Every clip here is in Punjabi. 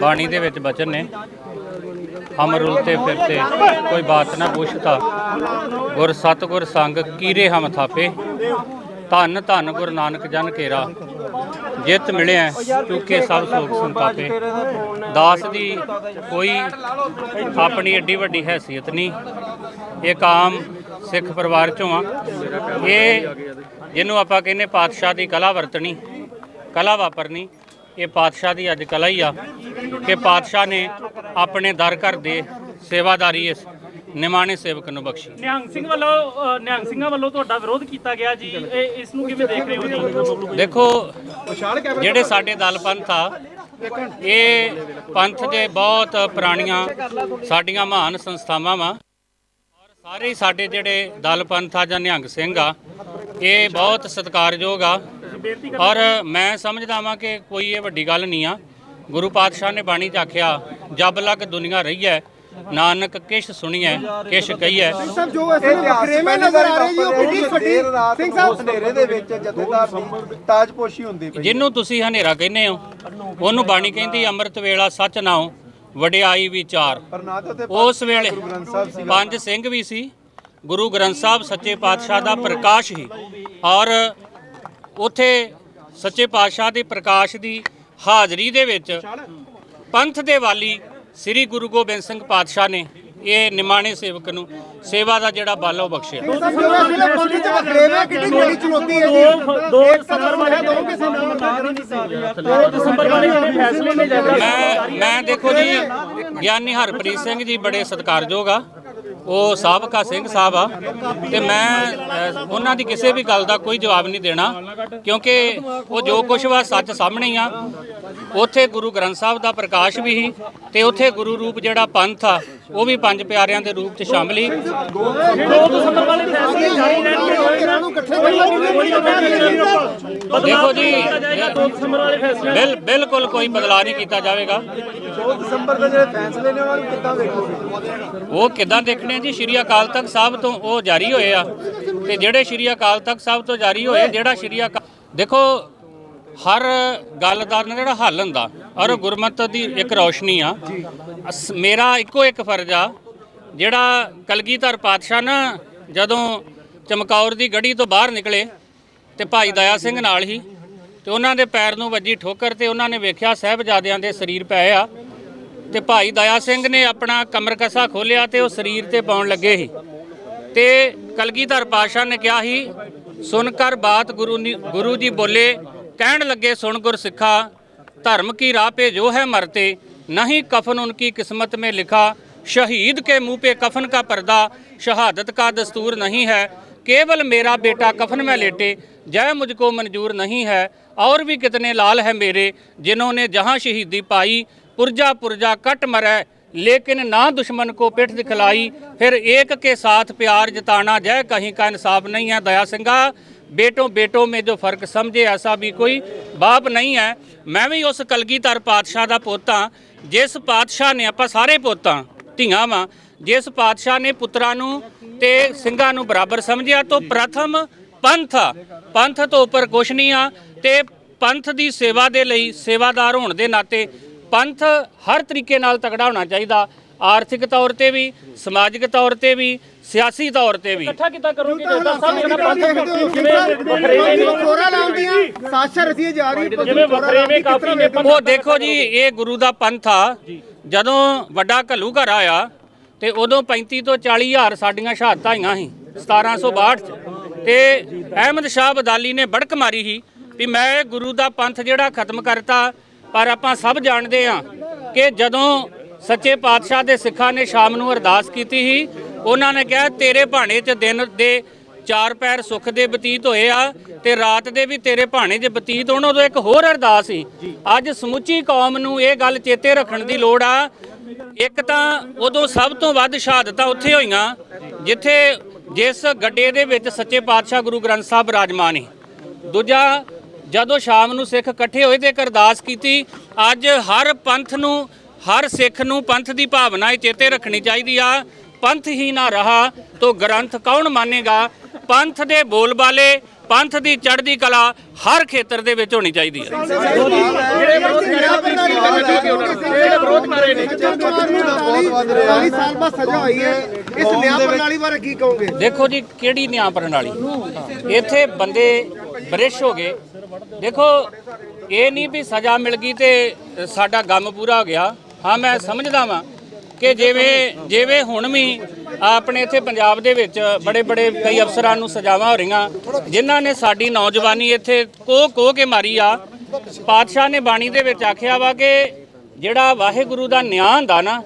ਬਾਣੀ ਦੇ ਵਿੱਚ ਬਚਨ ਨੇ। ਹਮ ਰੁਲਤੇ ਫਿਰਤੇ ਕੋਈ ਬਾਤ ਨਾ ਪੁੱਛਤਾ ਗੁਰ ਸਤਗੁਰ ਸੰਗ ਕੀਰੇ ਹਮ ਥਾਪੇ, ਧੰਨ ਧੰਨ ਗੁਰੂ ਨਾਨਕ ਜਨ ਕੇਰਾ। ਜਿਤ ਮਿਲਿਆ, ਚੁੱਕੇ ਸਭ ਸੋਗ ਸੰਤਾਪੇ। ਦਾਸ ਦੀ ਕੋਈ ਆਪਣੀ ਏਡੀ ਵੱਡੀ ਹੈਸੀਅਤ ਨਹੀਂ। ਇੱਕ ਆਮ ਸਿੱਖ ਪਰਿਵਾਰ ਚੋਂ ਆ। ਇਹ ਜਿਹਨੂੰ ਆਪਾਂ ਕਹਿੰਦੇ ਪਾਤਸ਼ਾਹ ਦੀ ਕਲਾ ਵਰਤਣੀ, ਕਲਾ ਵਾਪਰਨੀ। ਇਹ ਪਾਤਸ਼ਾਹ ਦੀ ਅੱਜ ਕਲਾ ਹੀ ਆ ਕਿ ਪਾਤਸ਼ਾਹ ਨੇ ਆਪਣੇ ਦਰ ਘਰ ਦੇ ਸੇਵਾਦਾਰੀ ਇਸ ਨਿਮਾਣੇ ਸੇਵਕ ਨੂੰ ਬਖਸ਼ੀ। ਨਿਹੰਗ ਸਿੰਘ ਵੱਲੋਂ ਨਿਹੰਗ ਸਿੰਘਾਂ ਵੱਲੋਂ ਤੁਹਾਡਾ ਵਿਰੋਧ ਕੀਤਾ ਗਿਆ ਜੀ। ਇਹ ਇਸ ਨੂੰ ਕਿਵੇਂ ਦੇਖ ਰਹੇ ਹੋ ਜੀ? ਦੇਖੋ ਜਿਹੜੇ ਸਾਡੇ ਦਲ ਪੰਥ ਆ ਇਹ ਪੰਥ ਦੇ ਬਹੁਤ ਪੁਰਾਣੀਆਂ ਸਾਡੀਆਂ ਮਹਾਨ ਸੰਸਥਾਵਾਂ ਵਾ। ਔਰ ਸਾਰੇ ਸਾਡੇ ਜਿਹੜੇ ਦਲ ਪੰਥ ਆ ਜਾਂ ਨਿਹੰਗ ਸਿੰਘ ਆ ਇਹ ਬਹੁਤ ਸਤਿਕਾਰਯੋਗ ਆ। ਔਰ ਮੈਂ ਸਮਝਦਾ ਵਾਂ ਕਿ ਕੋਈ ਇਹ ਵੱਡੀ ਗੱਲ ਨਹੀਂ ਆ। ਗੁਰੂ ਪਾਤਸ਼ਾਹ ਨੇ ਬਾਣੀ 'ਚ ਆਖਿਆ ਜਬ ਲਗ ਦੁਨੀਆ ਰਹੀ ਹੈ ਨਾਨਕ ਕਿਛ ਸੁਣੀਐ ਕਿਛ ਕਹੀਐ। ਸਾਹਿਬ ਜੋ ਇਸ ਨੂੰ ਵਖਰੇਵੇਂ ਨਜ਼ਰ ਆ ਰਹੇ ਜੀ ਉਹ ਕਿੰਨੀ ਵੱਡੀ ਸਿੰਘ ਸਾਹਿਬ ਹਨੇਰੇ ਦੇ ਵਿੱਚ ਜਥੇਦਾਰ ਦੀ ਤਾਜਪੋਸ਼ੀ ਹੁੰਦੀ ਪਈ ਜਿਹਨੂੰ ਤੁਸੀਂ ਹਨੇਰਾ ਕਹਿੰਦੇ ਹੋ ਉਹਨੂੰ ਬਾਣੀ ਕਹਿੰਦੀ ਅੰਮ੍ਰਿਤ ਵੇਲਾ ਸੱਚ ਨਾਉ ਵਡਿਆਈ ਵਿਚਾਰ ਉਸ ਵੇਲੇ ਪੰਜ ਸਿੰਘ ਵੀ ਸੀ ਗੁਰੂ ਗ੍ਰੰਥ ਸਾਹਿਬ ਸੱਚੇ ਪਾਤਸ਼ਾਹ ਦਾ ਪ੍ਰਕਾਸ਼ ਹੀ। ਔਰ ਉਥੇ ਸੱਚੇ ਪਾਤਸ਼ਾਹ ਦੇ ਪ੍ਰਕਾਸ਼ ਦੀ ਹਾਜ਼ਰੀ ਦੇ ਵਿੱਚ ਪੰਥ ਦੇ ਵਾਲੀ ਸ੍ਰੀ ਗੁਰੂ ਗੋਬਿੰਦ ਸਿੰਘ ਪਾਤਸ਼ਾਹ ਨੇ ਇਹ ਨਿਮਾਣੇ ਸੇਵਕ ਨੂੰ ਸੇਵਾ ਦਾ ਜਿਹੜਾ ਬਲ ਉਹ ਬਖਸ਼ਿਆ। ਮੈਂ ਮੈਂ ਦੇਖੋ ਜੀ ਗਿਆਨੀ ਹਰਪ੍ਰੀਤ ਸਿੰਘ ਜੀ ਬੜੇ ਸਤਿਕਾਰਯੋਗ ਆ। ਉਹ ਸਾਬਕਾ ਸਿੰਘ ਸਾਹਿਬ ਆ ਤੇ ਮੈਂ ਅ, ਉਹਨਾਂ ਦੀ ਕਿਸੇ ਵੀ ਗੱਲ ਦਾ ਕੋਈ ਜਵਾਬ ਨਹੀਂ ਦੇਣਾ ਕਿਉਂਕਿ ਉਹ ਜੋ ਕੁਝ ਵਾ ਸੱਚ ਸਾਹਮਣੇ ਹੀ ਆ ਉੱਥੇ ਗੁਰੂ ਗ੍ਰੰਥ ਸਾਹਿਬ ਦਾ ਪ੍ਰਕਾਸ਼ ਵੀ ਸੀ ਤੇ ਉੱਥੇ ਗੁਰੂ ਰੂਪ ਜਿਹੜਾ ਪੰਥ ਆ ਉਹ ਵੀ ਪੰਜ ਪਿਆਰਿਆਂ ਦੇ ਰੂਪ 'ਚ ਸ਼ਾਮਲ ਸੀ ਦੇਖੋ ਜੀ ਦੋ ਦਸੰਬਰ ਵਾਲੇ ਫੈਸਲੇ ਬਿਲ ਬਿਲਕੁਲ ਕੋਈ ਬਦਲਾਅ ਨਹੀਂ ਕੀਤਾ ਜਾਵੇਗਾ। 2 ਦਸੰਬਰ ਦੇ ਜਿਹੜੇ ਫੈਸਲੇ ਨੇ ਉਹਨਾਂ ਨੂੰ ਕਿੱਦਾਂ ਵੇਖੋਗੇ ਉਹ ਕਿੱਦਾਂ ਦੇਖਣੇ ਆ ਜੀ? ਸ਼੍ਰੀ ਅਕਾਲ ਤਖਤ ਸਾਹਿਬ ਤੋਂ ਉਹ ਜਾਰੀ ਹੋਏ ਆ। ਤੇ ਜਿਹੜੇ ਸ਼੍ਰੀ ਅਕਾਲ ਤਖਤ ਸਾਹਿਬ ਤੋਂ ਜਾਰੀ ਹੋਏ ਜਿਹੜਾ ਸ਼੍ਰੀ ਅਕਾਲ ਦੇਖੋ ਹਰ ਗੱਲ ਦਾ ਨਾ ਜਿਹੜਾ ਹੱਲ ਹੁੰਦਾ ਔਰ ਗੁਰਮਤਿ ਦੀ ਇੱਕ ਰੌਸ਼ਨੀ ਆ। ਮੇਰਾ ਇੱਕੋ ਇੱਕ ਫਰਜ਼ ਆ ਜਿਹੜਾ ਕਲਗੀਧਰ ਪਾਤਸ਼ਾਹ ਨਾ ਜਦੋਂ ਚਮਕੌਰ ਦੀ ਗੜੀ ਤੋਂ ਬਾਹਰ ਨਿਕਲੇ ਤੇ ਭਾਈ ਦਇਆ ਸਿੰਘ ਨਾਲ ਹੀ ਤੇ ਉਹਨਾਂ ਦੇ ਪੈਰ ਨੂੰ ਵੱਜੀ ਠੋਕਰ ਤੇ ਉਹਨਾਂ ਨੇ ਵੇਖਿਆ ਸਾਹਿਬਜ਼ਾਦਿਆਂ ਦੇ ਸਰੀਰ ਪਏ ਆ ਤੇ ਭਾਈ ਦਇਆ ਸਿੰਘ ਨੇ ਆਪਣਾ ਕਮਰ ਕਸਾ ਖੋਲਿਆ ਤੇ ਉਹ ਸਰੀਰ ਤੇ ਪਾਉਣ ਲੱਗੇ ਸੀ ਤੇ ਕਲਗੀਧਰ ਪਾਸ਼ਾ ਨੇ ਕਿਹਾ ਸੀ ਸੁਣ ਕਰ ਬਾਤ ਗੁਰੂ ਨੀ- ਗੁਰੂ ਜੀ ਬੋਲੇ ਕਹਿਣ ਲੱਗੇ ਸੁਣ ਗੁਰ ਸਿੱਖਾ ਧਰਮ ਕੀ ਰਾਹ पे जो है मरते नहीं कफन उनकी किस्मत में लिखा शहीद के मुंह पे कफन का पर्दा शहादत का दस्तूर नहीं है केवल मेरा बेटा कफन में लेटे जय मुझको मंजूर नहीं है और भी कितने लाल है मेरे जिन्होंने जहां शहीदी पाई पुरजा पुरजा कट मरै लेकिन ना दुश्मन को पिठ दिखलाई फिर एक के साथ प्यार जताना जय कहीं का इंसाफ नहीं है दया सिंघा बेटों बेटों में जो फर्क समझे ऐसा भी कोई बाप नहीं है मैं भी ਉਸ ਕਲਗੀਧਰ ਪਾਤਸ਼ਾਹ ਦਾ ਪੁੱਤ ਹਾਂ ਜਿਸ ਪਾਤਸ਼ਾਹ ਨੇ ਆਪਾਂ ਸਾਰੇ ਪੁੱਤਾਂ ਧੀਆਂ ਵਾਂ ਜਿਸ ਪਾਤਸ਼ਾਹ ਨੇ ਪੁੱਤਰਾਂ ਨੂੰ ਤੇ ਸਿੰਘਾਂ ਨੂੰ ਬਰਾਬਰ ਸਮਝਿਆ ਤੋਂ ਪ੍ਰਥਮ ਪੰਥ ਆ। ਪੰਥ ਤੋਂ ਉੱਪਰ ਕੁਛ ਨਹੀਂ ਆ ਤੇ ਪੰਥ ਦੀ ਸੇਵਾ ਦੇ ਲਈ ਸੇਵਾਦਾਰ ਹੋਣ ਦੇ ਨਾਤੇ ਪੰਥ ਹਰ ਤਰੀਕੇ ਨਾਲ ਤਕੜਾ ਹੋਣਾ ਚਾਹੀਦਾ ਆਰਥਿਕ ਤੌਰ ਤੇ ਵੀ ਸਮਾਜਿਕ ਤੌਰ ਤੇ ਵੀ ਸਿਆਸੀ ਤੌਰ ਤੇ ਵੀ। ਇਕੱਠਾ ਕਿੱਦਾਂ ਕਰੋਗੇ? ਡਾਕਟਰ ਸਾਹਿਬ ਜਿਹੜਾ ਪੰਥ ਜਿਵੇਂ ਵਖਰੇਵੇਂ ਨੇ? ਕੋਰਾ ਲਾਉਂਦੀਆਂ ਸਾਸ਼ਾ ਰਸੀਏ ਜਾ ਰਹੀ ਜਿਵੇਂ ਵਖਰੇਵੇਂ ਕਾਫੀ ਨੇ ਪੰਥ ਉਹ ਦੇਖੋ ਜੀ ਇਹ ਗੁਰੂ ਦਾ ਪੰਥ ਆ। ਜਦੋਂ ਵੱਡਾ ਘੱਲੂ ਘਰ ਆਇਆ ਤੇ ਉਦੋਂ 35 ਤੋਂ 40 ਹਜ਼ਾਰ ਸਾਡੀਆਂ ਸ਼ਹਾਦਤਾਂ ਆਈਆਂ ਸੀ 1762 ਚ। ਤੇ ਅਹਿਮਦ ਸ਼ਾਹ ਬਦਾਲੀ ਨੇ ਬੜਕ ਮਾਰੀ ਸੀ ਵੀ ਮੈਂ ਗੁਰੂ ਦਾ ਪੰਥ ਜਿਹੜਾ ਖਤਮ ਕਰਤਾ, ਪਰ ਆਪਾਂ ਸਭ ਜਾਣਦੇ ਆ ਕਿ ਜਦੋਂ ਸੱਚੇ ਪਾਤਸ਼ਾਹ ਦੇ ਸਿੱਖਾਂ ਨੇ ਸ਼ਾਮ ਨੂੰ ਅਰਦਾਸ ਕੀਤੀ ਸੀ, ਉਹਨਾਂ ਨੇ ਕਿਹਾ, ਤੇਰੇ ਭਾਣੇ 'ਚ ਦਿਨ ਦੇ ਚਾਰ ਪੈਰ ਸੁੱਖ ਦੇ ਬਤੀਤ ਹੋਏ ਆ ਤੇ ਰਾਤ ਦੇ ਵੀ ਤੇਰੇ ਭਾਣੇ 'ਚ ਬਤੀਤ ਹੋਣ। ਉਦੋਂ ਇੱਕ ਹੋਰ ਅਰਦਾਸ ਸੀ, ਅੱਜ ਸਮੁੱਚੀ ਕੌਮ ਨੂੰ ਇਹ ਗੱਲ ਚੇਤੇ ਰੱਖਣ ਦੀ ਲੋੜ ਆ। ਇੱਕ ਤਾਂ ਉਦੋਂ ਸਭ ਤੋਂ ਵੱਧ ਸ਼ਹਾਦਤਾਂ ਉੱਥੇ ਹੋਈਆਂ, ਜਿੱਥੇ ਜਿਸ ਗੱਡੇ ਦੇ ਵਿੱਚ ਸੱਚੇ ਪਾਤਸ਼ਾਹ ਗੁਰੂ ਗ੍ਰੰਥ ਸਾਹਿਬ ਬਿਰਾਜਮਾਨ ਸੀ। ਦੂਜਾ, ਜਦੋਂ ਸ਼ਾਮ ਨੂੰ ਸਿੱਖ ਇਕੱਠੇ ਹੋਏ ਤੇ ਇੱਕ ਅਰਦਾਸ ਕੀਤੀ, ਅੱਜ ਹਰ ਪੰਥ ਨੂੰ, ਹਰ ਸਿੱਖ ਨੂੰ ਪੰਥ ਦੀ ਭਾਵਨਾ ਚੇਤੇ ਰੱਖਣੀ ਚਾਹੀਦੀ ਆ। ਪੰਥ ਹੀ ਨਾ ਰਹਾ ਤੋ ਗ੍ਰੰਥ ਕੌਣ ਮੰਨੇਗਾ? ਪੰਥ ਦੇ ਬੋਲਬਾਲੇ ਪੰਥ ਦੀ ਚੜ੍ਹਦੀ ਕਲਾ ਹਰ ਖੇਤਰ ਦੇ ਵਿੱਚ ਹੋਣੀ ਚਾਹੀਦੀ ਹੈ ਜਿਹੜੇ ਵਿਰੋਧ ਕਰਨਾ ਚਾਹੁੰਦੇ ਉਹਨਾਂ ਨੂੰ ਸੱਜਣ ਕੁਮਾਰ ਨੂੰ 40 ਸਾਲ ਬਾਅਦ ਸਜ਼ਾ ਹੋਈ ਹੈ। ਇਸ ਨਿਆਂ ਪ੍ਰਣਾਲੀ ਬਾਰੇ ਕੀ ਕਹੋਗੇ? ਦੇਖੋ ਜੀ ਕਿਹੜੀ ਨਿਆਂ ਪ੍ਰਣਾਲੀ? ਇੱਥੇ ਬੰਦੇ ਬਰਿਸ਼ ਹੋ ਗਏ। ਦੇਖੋ ਇਹ ਨਹੀਂ ਵੀ ਸਜ਼ਾ ਮਿਲ ਗਈ ਤੇ ਸਾਡਾ ਗਮ ਪੂਰਾ ਹੋ ਗਿਆ। ਹਾਂ ਮੈਂ ਸਮਝਦਾ ਵਾਂ ਕਿ ਜਿਵੇਂ ਜਿਵੇਂ ਹੁਣ ਵੀ ਆਪਣੇ ਇੱਥੇ ਪੰਜਾਬ ਦੇ ਵਿੱਚ ਬੜੇ ਬੜੇ ਕਈ ਅਫਸਰਾਂ ਨੂੰ ਸਜ਼ਾਵਾਂ ਹੋ ਰਹੀਆਂ ਜਿਨ੍ਹਾਂ ਨੇ ਸਾਡੀ ਨੌਜਵਾਨੀ ਇੱਥੇ ਕੋਹ ਕੋਹ ਕੇ ਮਾਰੀ ਆ। ਪਾਤਸ਼ਾਹ ਨੇ ਬਾਣੀ ਦੇ ਵਿੱਚ ਆਖਿਆ ਵਾ ਕਿ ਜਿਹੜਾ ਵਾਹਿਗੁਰੂ ਦਾ ਨਿਆਂ ਹੁੰਦਾ ਨਾ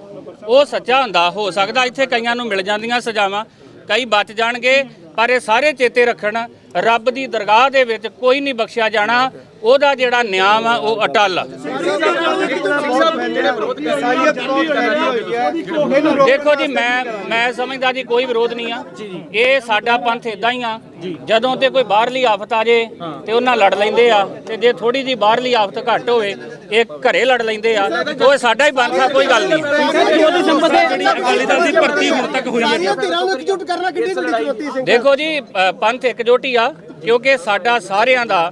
ਉਹ ਸੱਚਾ ਹੁੰਦਾ, ਹੋ ਸਕਦਾ ਇੱਥੇ ਕਈਆਂ ਨੂੰ ਮਿਲ ਜਾਂਦੀਆਂ ਸਜ਼ਾਵਾਂ, ਕਈ ਬਚ ਜਾਣਗੇ, ਪਰ ਇਹ ਸਾਰੇ ਚੇਤੇ ਰੱਖਣ, ਰੱਬ ਦੀ ਦਰਗਾਹ ਦੇ ਵਿੱਚ ਕੋਈ ਨਹੀਂ ਬਖਸ਼ਿਆ ਜਾਣਾ ਉਹਦਾ ਜਿਹੜਾ ਨਿਆਂ ਆ ਉਹ ਅਟਲ ਆ। ਦੇਖੋ ਜੀ, ਮੈਂ ਮੈਂ ਸਮਝਦਾ ਜੀ, ਕੋਈ ਵਿਰੋਧ ਨਹੀਂ ਆ। ਇਹ ਸਾਡਾ ਪੰਥ ਇਦਾਂ ਹੀ ਆ। ਜਦੋਂ ਤੇ ਕੋਈ ਬਾਹਰਲੀ ਆਫਤ ਆ ਜੇ, ਤੇ ਉਹਨਾਂ ਲੜ ਲੈਂਦੇ ਆ। ਤੇ ਜੇ ਥੋੜੀ ਜੀ ਬਾਹਰਲੀ ਆਫਤ ਘੱਟ ਹੋਵੇ, ਇਹ ਘਰੇ ਲੜ ਲੈਂਦੇ ਆ। ਤੇ ਉਹ ਸਾਡਾ ਹੀ ਪੰਥ ਆ, ਕੋਈ ਗੱਲ ਨਹੀਂ। ਅਕਾਲੀ ਦਲ ਦੀ ਭਰਤੀ ਹੁਣ ਤੱਕ ਹੋਈ ਹੈ ਦੇਖੋ ਜੀ ਪੰਥ ਇੱਕ ਜੋਟੀ ਆ, ਕਿਉਂਕਿ ਸਾਡਾ ਸਾਰਿਆਂ ਦਾ